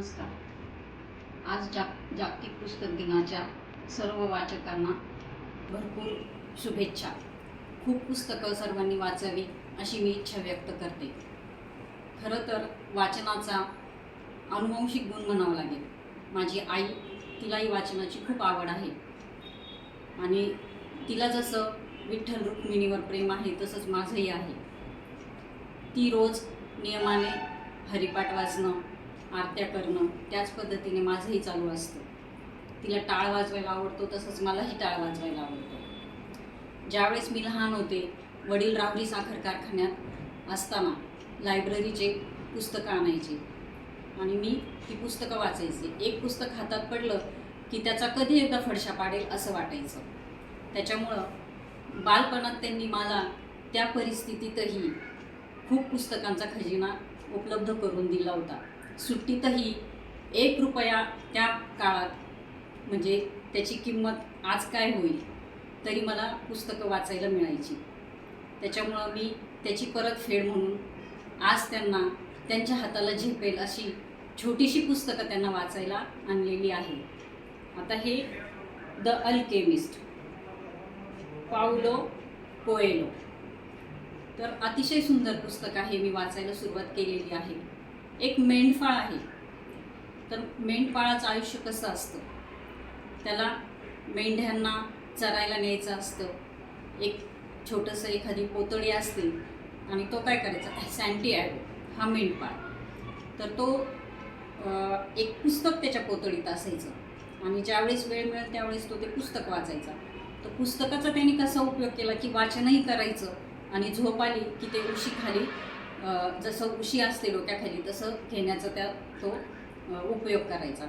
नमस्कार. आज जाग जागतिक पुस्तक दिनाच्या सर्व वाचकांना भरपूर शुभेच्छा. खूप पुस्तकं सर्वांनी वाचावी अशी मी इच्छा व्यक्त करते. खरं तर वाचनाचा अनुवंशिक गुण म्हणावा लागेल. माझी आई तिलाही वाचनाची खूप आवड आहे. आणि तिला जसं विठ्ठल रुक्मिणीवर प्रेम आहे तसंच माझंही आहे. ती रोज नियमाने हरिपाठ वाचणं आरत्या करणं त्याच पद्धतीने माझंही चालू असतं. तिला टाळ वाजवायला आवडतो तसंच मलाही टाळ वाजवायला आवडतो. ज्यावेळेस मी लहान होते वडील राहुरी साखर कारखान्यात असताना लायब्ररीचे पुस्तकं आणायचे. आणि मी ती पुस्तकं वाचायचे. एक पुस्तक हातात पडलं की त्याचा कधी एकदा फडशा पाडेल असं वाटायचं. त्याच्यामुळं बालपणात त्यांनी मला त्या परिस्थितीतही खूप पुस्तकांचा खजिना उपलब्ध करून दिला होता. सुट्टीतही एक रुपया त्या काळात म्हणजे त्याची किंमत आज काय होईल तरी मला पुस्तकं वाचायला मिळायची. त्याच्यामुळं मी त्याची परतफेड म्हणून आज त्यांना त्यांच्या हाताला झेपेल अशी छोटीशी पुस्तकं त्यांना वाचायला आणलेली आहे. आता हे द अल्केमिस्ट पाऊलो कोएलो. तर अतिशय सुंदर पुस्तक आहे मी वाचायला सुरुवात केलेली आहे. एक मेंढपाळ आहे. तर मेंढपाळाचं आयुष्य कसं असतं? त्याला मेंढ्यांना चरायला न्यायचं असतं. एक छोटंसं एखादी पोतळी असते आणि तो काय करायचा? सँटी ॲडो हा मेंढपाळ. तर तो एक पुस्तक त्याच्या पोतळीत असायचं. आणि ज्यावेळेस वेळ मिळेल त्यावेळेस तो ते पुस्तक वाचायचा. तर पुस्तकाचा त्यांनी कसा उपयोग केला? की वाचनही करायचं आणि झोप आली की ते उशी खाली जसं उशी असते डोक्याखाली तसं घेण्याचा त्या तो उपयोग करायचा.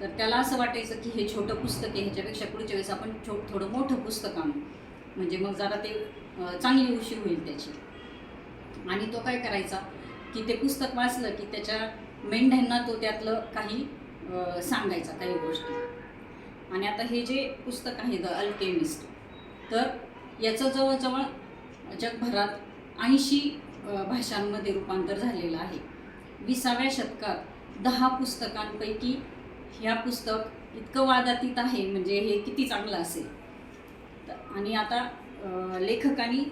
तर त्याला असं वाटायचं की हे छोटं पुस्तक आहे ह्याच्यापेक्षा पुढच्या वेळेस आपण छो थोडं मोठं पुस्तक आणू. म्हणजे मग जरा ते चांगली उशी होईल त्याची. आणि तो काय करायचा की ते पुस्तक वाचलं की त्याच्या मेंढ्यांना तो त्यातलं काही सांगायचा काही गोष्टी. आणि आता हे जे पुस्तक आहे द अल्केमिस्ट तर याचं जवळजवळ जगभरात ऐंशी भाषांमध्ये रूपांतर झालेलं आहे. विसाव्या शतकात दहा पुस्तकांपैकी ह्या पुस्तक इतकं वादातीत आहे म्हणजे हे किती चांगलं असेल. आणि आता लेखकाने लेखकांनी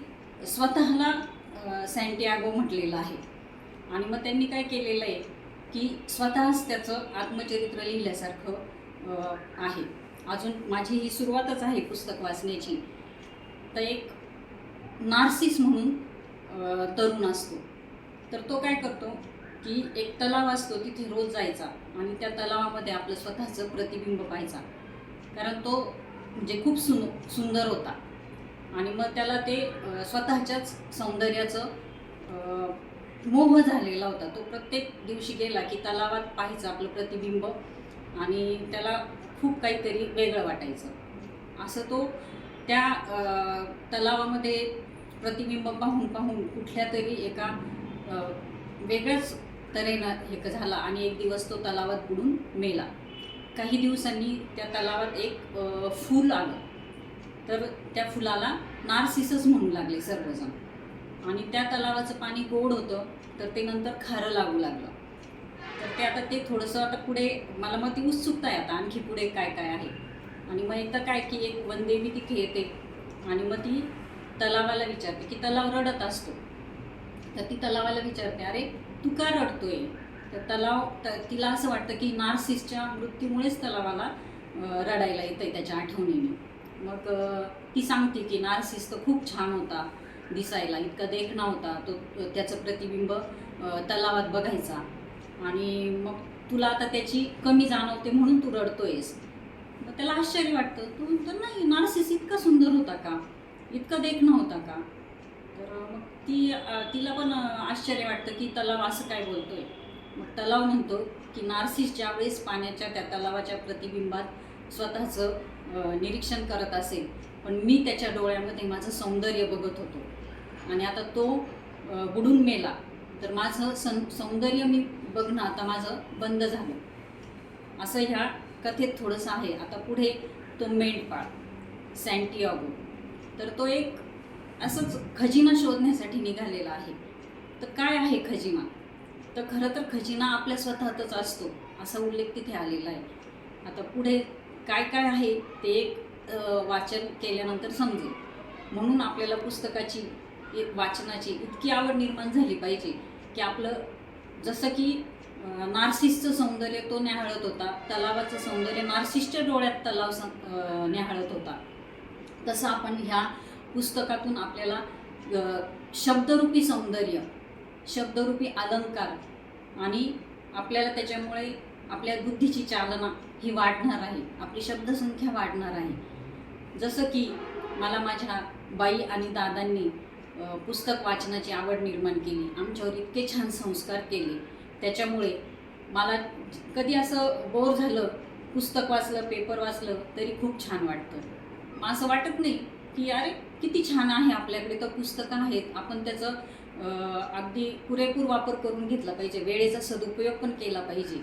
स्वतःला सँटियागो म्हटलेलं आहे. आणि मग त्यांनी काय केलेलं आहे की स्वतःच त्याचं आत्मचरित्र लिहिल्यासारखं आहे. अजून माझी ही सुरुवातच आहे पुस्तक वाचण्याची. तर एक नार्सिस म्हणून तरुण असतो. तर तो काय करतो की एक तलाव असतो तिथे रोज जायचा आणि त्या तलावामध्ये आपलं स्वतःचं प्रतिबिंब पाहायचा. कारण तो म्हणजे खूप सुन सुंदर होता. आणि मग त्याला ते स्वतःच्याच सौंदर्याचं मोह झालेला होता. तो प्रत्येक दिवशी गेला की तलावात पाहायचं आपलं प्रतिबिंब आणि त्याला खूप काहीतरी वेगळं वाटायचं. असं तो त्या तलावामध्ये प्रतिबिंब पाहून पाहून कुठल्या तरी एका वेगळ्याच तऱ्हेनं हे झाला आणि एक दिवस तो तलावात बुडून मेला. काही दिवसांनी त्या तलावात एक फूल आलं. तर त्या फुलाला नार्सिसस म्हणू लागले सर्वजण. आणि त्या तलावाचं पाणी गोड होतं तर ते नंतर खारं लागू लागलं. तर ते आता ते थोडंसं आता पुढे मला मग ती उत्सुकता आहे आता आणखी पुढे काय काय आहे. आणि मग एकदा काय की एक वनदेवी तिथे येते. आणि मग ती तलावाला विचारते की तलाव रडत असतो. तर ती तलावाला विचारते अरे तू का रडतोय? तर तलाव त- तिला असं वाटतं की नार्सिसच्या मृत्यूमुळेच तलावाला रडायला रडायला येतंय त्याच्या आठवणीने. मग ती सांगते की नार्सिस तर खूप छान होता दिसायला इतका देखणा होता तो त्याचं प्रतिबिंब तलावात बघायचा. आणि मग तुला आता त्याची कमी जाणवते म्हणून तू रडतोयस. मग त्याला आश्चर्य वाटतं तू म्हणतो नाही नार्सिस इतका सुंदर होता का? इतकं देखणं होता का? तर मग ती तिला पण आश्चर्य वाटतं की तलाव असं काय बोलतोय. मग तलाव म्हणतो की नार्सिस ज्यावेळेस पाण्याच्या त्या तलावाच्या प्रतिबिंबात स्वतःचं निरीक्षण करत असेल. पण मी त्याच्या डोळ्यामध्ये माझं सौंदर्य बघत होतो. आणि आता तो बुडून मेला. तर माझं सं सौंदर्य मी बघणं आता माझं बंद झालं. असं ह्या कथेत थोडंसं आहे. आता पुढे तो मेंढपाळ सँटियागो तर तो एक असंच खजिना शोधण्यासाठी निघालेला आहे. तर काय आहे खजिना? तर खरं तर खजिना आपल्या स्वतःतच असतो असा उल्लेख तिथे आलेला आहे. आता पुढे काय काय आहे ते एक वाचन केल्यानंतर समजेल. म्हणून आपल्याला पुस्तकाची एक वाचनाची इतकी आवड निर्माण झाली पाहिजे की आपलं जसं की नार्सिसचं सौंदर्य तो न्याहाळत होता तलावाचं सौंदर्य नार्सिसच्या डोळ्यात तलाव सं- न्याहाळत होता. तसं आपण ह्या पुस्तकातून आपल्याला शब्दरूपी सौंदर्य शब्दरूपी अलंकार आणि आपल्याला त्याच्यामुळे आपल्या बुद्धीची चालना ही वाढणार आहे आपली शब्दसंख्या वाढणार आहे. जसं की मला माझ्या बाई आणि दादांनी पुस्तक वाचनाची आवड निर्माण केली. आमच्यावर इतके छान संस्कार केले. त्याच्यामुळे मला कधी असं बोर झालं पुस्तक वाचलं पेपर वाचलं तरी खूप छान वाटतं. मग असं वाटत नाही की अरे किती छान आहे आपल्याकडे तर पुस्तकं आहेत. आपण त्याचं अगदी पुरेपूर वापर करून घेतला पाहिजे. वेळेचा सदुपयोग पण केला पाहिजे.